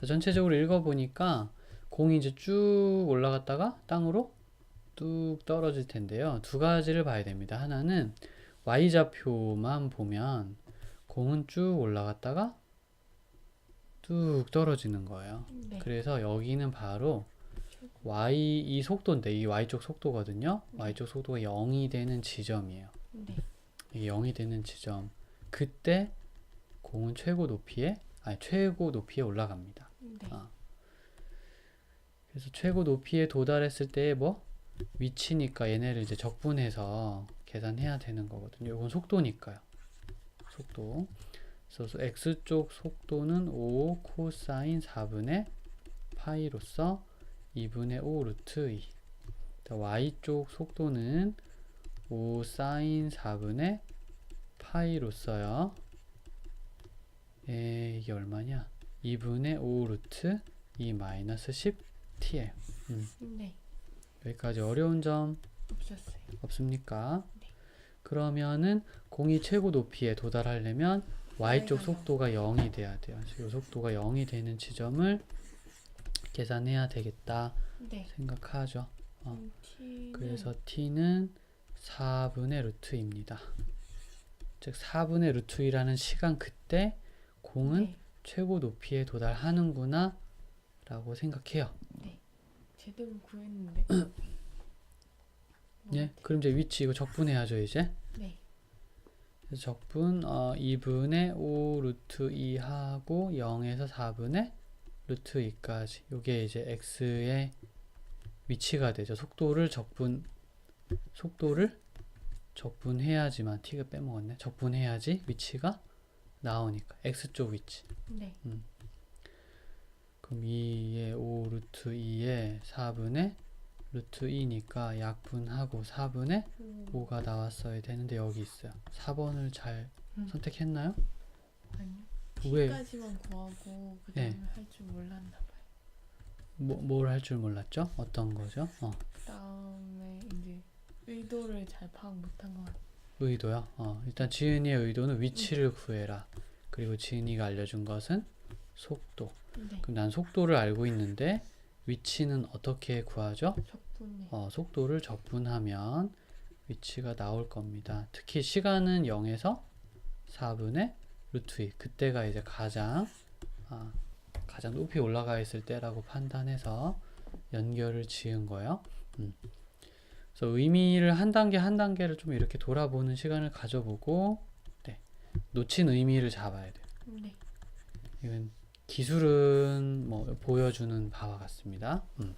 자, 전체적으로 읽어보니까 공이 이제 쭉 올라갔다가 땅으로 뚝 떨어질 텐데요. 두 가지를 봐야 됩니다. 하나는 y좌표만 보면 공은 쭉 올라갔다가 뚝 떨어지는 거예요. 네. 그래서 여기는 바로 y 이 속도인데 이 y쪽 속도거든요. y쪽 속도가 0이 되는 지점이에요. 네. 이게 0이 되는 지점. 그때 공은 최고 높이에 아니 최고 높이에 올라갑니다. 네. 아. 그래서 최고 높이에 도달했을 때뭐 위치니까 얘네를 이제 적분해서 계산해야 되는 거거든요. 이건 속도니까요. 속도. 그래서 x쪽 속도는 5 코사인 4분의 파이로서 2분의 5 루트 2. y쪽 속도는 5 사인 4분의 파이로서요. 에, 이게 얼마냐? 2분의 5 루트 2 마이너스 10 t예요. 네. 여기까지 어려운 점 없었어요. 없습니까? 네. 그러면은 공이 최고 높이에 도달하려면 y쪽 Y가 속도가 0이 돼야 돼요. 이 속도가 0이 되는 지점을 계산해야 되겠다 네. 생각하죠. 어, 음, T는 그래서 t는 4분의 루트 2입니다. 즉 4분의 루트 2라는 시간 그때 공은 네. 최고 높이에 도달하는구나 라고 생각해요. 제대로 구했는데. 예, 그럼 이제 위치 이거 적분해야죠 이제. 네. 적분 어, 2분의 5 루트 2 하고 0에서 4분의 루트 2까지 요게 이제 x의 위치가 되죠. 속도를 적분 속도를 적분해야지만 t가 빼먹었네. 적분해야지 위치가 나오니까 x쪽 위치. 네. 그럼 2의 5 루트 2의 4분의 루트 2니까 약분하고 4분의 오. 5가 나왔어야 되는데 여기 있어요. 4번을 잘 음. 선택했나요? 아니요. 왜? T까지만 구하고 네. 그다음에 할줄 몰랐나 봐요. 뭐, 뭘 할 줄 몰랐죠? 어떤 거죠? 어, 그다음에 이제 의도를 잘 파악 못한 것 같아요. 의도요. 어, 일단 지은이의 의도는 위치를 구해라. 그리고 지은이가 알려준 것은 속도. 네. 그럼 난 속도를 알고 있는데 위치는 어떻게 구하죠? 적분해. 어, 속도를 적분하면 위치가 나올 겁니다. 특히 시간은 0에서 4분의 루트 2. 그때가 이제 가장 아, 가장 높이 올라가 있을 때라고 판단해서 연결을 지은 거예요. 음. 그래서 의미를 한 단계 한 단계를 좀 이렇게 돌아보는 시간을 가져보고 네. 놓친 의미를 잡아야 돼요. 네. 이건 기술은 뭐 보여주는 바와 같습니다. 음.